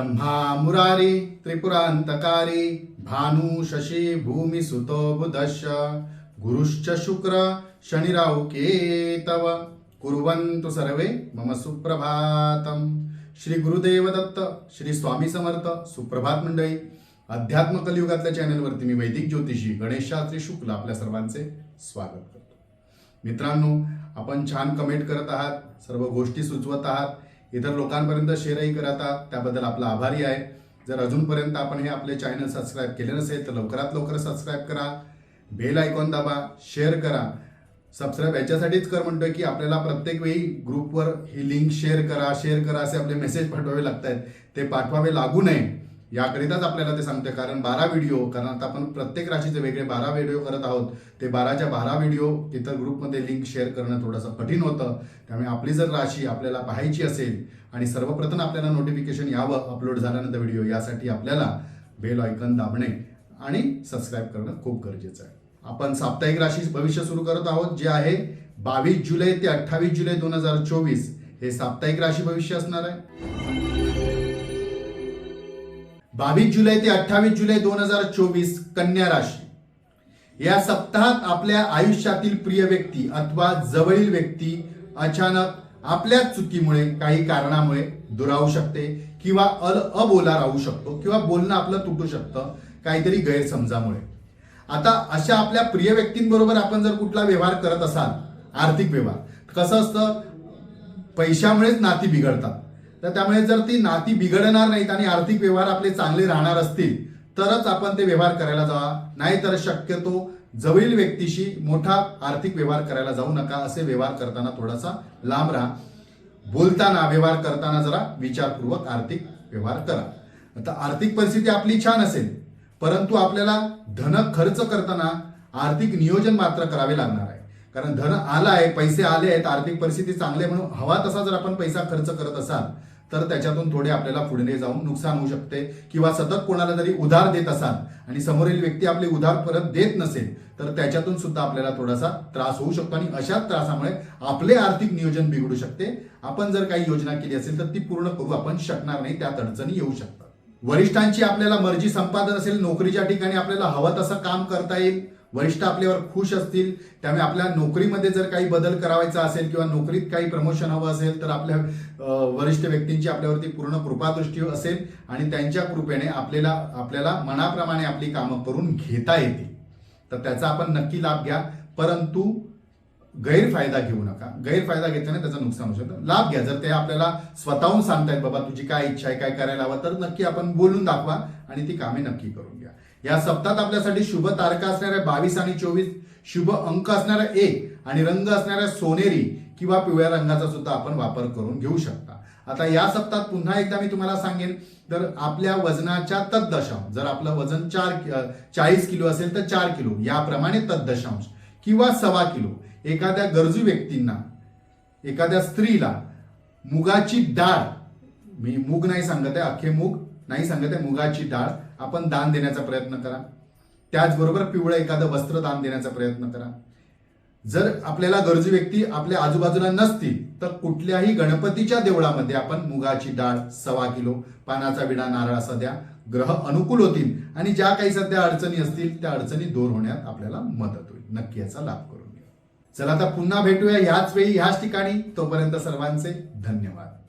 ब्रह्मा मुरारी त्रिपुरांतकारी भानु शशी भूमी सुतो बुधश्च। गुरुश्च शुक्र शनिराव केतव। कुर्वन्तु सर्वे मम सुप्रभातम। श्री गुरुदेव दत्त श्री स्वामी समर्थ सुप्रभात मंडळी। अध्यात्म कलियुगातल्या चॅनलवरती मी वैदिक ज्योतिषी गणेशात्री शुक्ल आपल्या सर्वांचे स्वागत करतो. मित्रांनो आपण छान कमेंट करत आहात सर्व गोष्टी सुचवत आहात. इतर लोकांपर्यंत शेअरही करता त्याबद्दल आपला आभारी आहे. जर अजूनपर्यंत आपण हे आपले चॅनल सबस्क्राईब केले नसेल तर लवकरात लवकर सबस्क्राईब करा. बेल आयकॉन दाबा शेअर करा. सबस्क्राईब याच्यासाठीच कर म्हणतोय की आपल्याला प्रत्येक वेळी ग्रुपवर ही लिंक शेअर करा शेअर करा असे आपले मेसेज पाठवावे लागत आहेत ते पाठवावे लागू नये. याकरिताच आपल्याला ते सांगते कारण बारा व्हिडिओ कारण आता आपण प्रत्येक राशीचे वेगळे बारा व्हिडिओ करत आहोत. ते बाराच्या बारा व्हिडिओ इतर ग्रुपमध्ये लिंक शेअर करणं थोडंसं कठीण होतं. त्यामुळे आपली जर राशी आपल्याला पाहायची असेल आणि सर्वप्रथम आपल्याला नोटिफिकेशन यावं अपलोड झाल्यानंतर व्हिडिओ यासाठी आपल्याला बेल आयकन दाबणे आणि सबस्क्राईब करणं खूप गरजेचं आहे. आपण साप्ताहिक राशी भविष्य सुरू करत आहोत जे आहे बावीस जुलै ते अठ्ठावीस जुलै दोन हजार चोवीस. हे साप्ताहिक राशी भविष्य असणार आहे. बावीस जुलै ते अठ्ठावीस जुलै दोन हजार चोवीस कन्या राशी. या सप्ताहात आपल्या आयुष्यातील प्रिय व्यक्ती अथवा जवळील व्यक्ती अचानक आपल्या चुकीमुळे काही कारणामुळे दुरावू शकते किंवा अल अबोला राहू शकतो किंवा बोलणं आपलं तुटू शकतं काहीतरी गैरसमजामुळे. आता अशा आपल्या प्रिय व्यक्तींबरोबर आपण जर कुठला व्यवहार करत असाल आर्थिक व्यवहार कसं असतं? पैशामुळेच नाती बिघडतात. तर त्यामुळे जर ती नाती बिघडणार नाहीत आणि आर्थिक व्यवहार आपले चांगले राहणार असतील तरच आपण ते व्यवहार करायला जावा. नाहीतर शक्यतो जवळील व्यक्तीशी मोठा आर्थिक व्यवहार करायला जाऊ नका असे व्यवहार करताना थोडासा लांब राहा. बोलताना व्यवहार करताना जरा विचारपूर्वक आर्थिक व्यवहार करा. आता आर्थिक परिस्थिती आपली छान असेल परंतु आपल्याला धन खर्च करताना आर्थिक नियोजन मात्र करावे लागणार. कारण धन आला आहे पैसे आले आहेत आर्थिक परिस्थिती चांगली आहे म्हणून हवा तसा जर आपण पैसा खर्च करत असाल तर त्याच्यातून थोडे आपल्याला पुढे जाऊन नुकसान होऊ शकते किंवा सतत कोणाला जरी उधार देत असाल आणि समोरील व्यक्ती आपले उधार परत देत नसेल तर त्याच्यातून सुद्धा आपल्याला थोडासा त्रास होऊ शकतो आणि अशाच त्रासामुळे आपले आर्थिक नियोजन बिघडू शकते. आपण जर काही योजना केली असेल तर ती पूर्ण करू आपण शकणार नाही त्यात अडचणी येऊ शकतात. वरिष्ठांची आपल्याला मर्जी संपादन असेल नोकरीच्या ठिकाणी आपल्याला हवं तसं काम करता येईल वरिष्ठ आपल्यावर खुश असतील त्यामुळे आपल्या नोकरीमध्ये जर काही बदल करावायचा असेल किंवा नोकरीत काही प्रमोशन हवं असेल तर आपल्या वरिष्ठ व्यक्तींची आपल्यावरती पूर्ण कृपादृष्टी असेल आणि त्यांच्या कृपेने आपल्याला आपल्याला मनाप्रमाणे आपली कामं करून घेता येतील. तर त्याचा आपण नक्की लाभ घ्या. परंतु गैरफायदा घेऊ नका. गैरफायदा घेतल्याने त्याचं नुकसान होऊ शकतं. लाभ घ्या. जर ते आपल्याला स्वतःहून सांगतायत बाबा तुझी काय इच्छा आहे काय करायला हवं तर नक्की आपण बोलून दाखवा आणि ती कामे नक्की करून या सप्तात आपल्यासाठी शुभ तारखा असणाऱ्या बावीस आणि चोवीस शुभ अंक असणाऱ्या एक आणि रंग असणाऱ्या सोनेरी किंवा पिवळ्या रंगाचा सुद्धा आपण वापर करून घेऊ शकता. आता या सप्तात पुन्हा एकदा मी तुम्हाला सांगेन तर आपल्या वजनाच्या तद्दशांश जर आपलं वजन चार चाळीस किलो असेल तर चार किलो याप्रमाणे तद्दशांश किंवा सव्वा किलो. एखाद्या गरजू व्यक्तींना एखाद्या स्त्रीला मुगाची डाळ मी मूग नाही सांगत आहे अख्खे मूग नाही सांगत आहे मुगाची डाळ. आपण दान देण्याचा प्रयत्न करा. त्याचबरोबर पिवळं एखादं वस्त्र दान देण्याचा प्रयत्न करा. जर आपल्याला गरजू व्यक्ती आपल्या आजूबाजूला नसतील तर कुठल्याही गणपतीच्या देवळामध्ये आपण मुगाची डाळ सव्वा किलो पानाचा विडा नारळ असा द्या. ग्रह अनुकूल होतील आणि ज्या काही सध्या अडचणी असतील त्या अडचणी दूर होण्यात आपल्याला मदत होईल. नक्की याचा लाभ करून घ्या. चला आता पुन्हा भेटूया. ह्याच वेळी ह्याच ठिकाणी. तोपर्यंत सर्वांचे धन्यवाद.